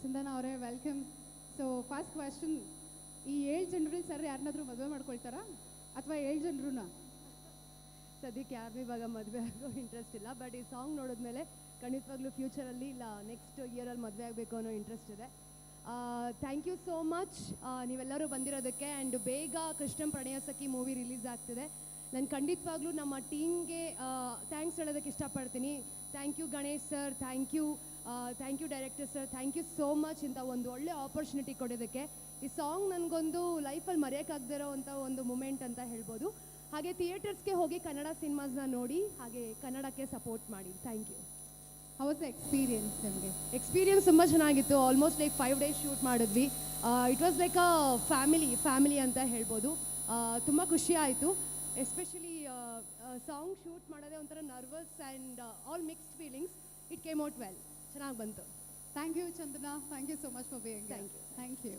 ಚಂದನ ಅವರೇ welcome so first question ಈ ಏಳು ಜನರಲ್ಲಿ ಸರ್ ಯಾರನ್ನಾದ್ರೂ ಮದುವೆ ಮಾಡ್ಕೊಳ್ತಾರಾ? ಅಥವಾ ಏಳು ಜನರು ಸದ್ಯಕ್ಕೆ ಯಾರು ಇವಾಗ ಮದುವೆ ಆಗೋ ಇಂಟ್ರೆಸ್ಟ್ ಇಲ್ಲ ಬಟ್ ಈ ಸಾಂಗ್ ನೋಡಿದ್ಮೇಲೆ ಖಂಡಿತವಾಗ್ಲೂ ಫ್ಯೂಚರಲ್ಲಿ ಇಲ್ಲ ನೆಕ್ಸ್ಟ್ ಇಯರಲ್ಲಿ ಮದುವೆ ಆಗಬೇಕು ಅನ್ನೋ ಇಂಟ್ರೆಸ್ಟ್ ಇದೆ. ಥ್ಯಾಂಕ್ ಯು ಸೋ ಮಚ್ ನೀವೆಲ್ಲರೂ ಬಂದಿರೋದಕ್ಕೆ ಆ್ಯಂಡ್ ಬೇಗ ಕೃಷ್ಣಂ ಪ್ರಣಯ ಸಖಿ ಮೂವಿ ರಿಲೀಸ್ ಆಗ್ತಿದೆ. ನಾನು ಖಂಡಿತವಾಗ್ಲೂ ನಮ್ಮ ಟೀಮ್ಗೆ ಥ್ಯಾಂಕ್ಸ್ ಹೇಳೋದಕ್ಕೆ ಇಷ್ಟಪಡ್ತೀನಿ. Thank you Ganesh sir thank you thank you director sir thank you so much ಇಂಥ ಒಂದು ಒಳ್ಳೆ ಆಪರ್ಚುನಿಟಿ ಕೊಡೋದಕ್ಕೆ. ಈ ಸಾಂಗ್ ನನಗೊಂದು ಲೈಫಲ್ಲಿ ಮರೆಯೋಕ್ಕಾಗದಿರೋ ಅಂಥ ಒಂದು ಮೂಮೆಂಟ್ ಅಂತ ಹೇಳ್ಬೋದು. ಹಾಗೆ ಥಿಯೇಟರ್ಸ್ಗೆ ಹೋಗಿ ಕನ್ನಡ ಸಿನಿಮಾಸ್ನ ನೋಡಿ, ಹಾಗೆ ಕನ್ನಡಕ್ಕೆ ಸಪೋರ್ಟ್ ಮಾಡಿ. ಥ್ಯಾಂಕ್ ಯು ಹೌಸ್ ಎಕ್ಸ್ಪೀರಿಯನ್ಸ್ ನಮಗೆ? ಎಕ್ಸ್ಪೀರಿಯನ್ಸ್ ತುಂಬ ಚೆನ್ನಾಗಿತ್ತು. Almost like five days shoot ಮಾಡಿದ್ವಿ. It was like a family family ಅಂತ ಹೇಳ್ಬೋದು. ತುಂಬ ಖುಷಿ ಆಯಿತು. ಎಸ್ಪೆಷಲಿ ಸಾಂಗ್ ಶೂಟ್ ಮಾಡೋದೇ ಒಂಥರ nervous and all mixed feelings it came out well ಚೆನ್ನಾಗಿ ಬಂತು. Thank you Chandana thank you so much for being Thank you. Thank you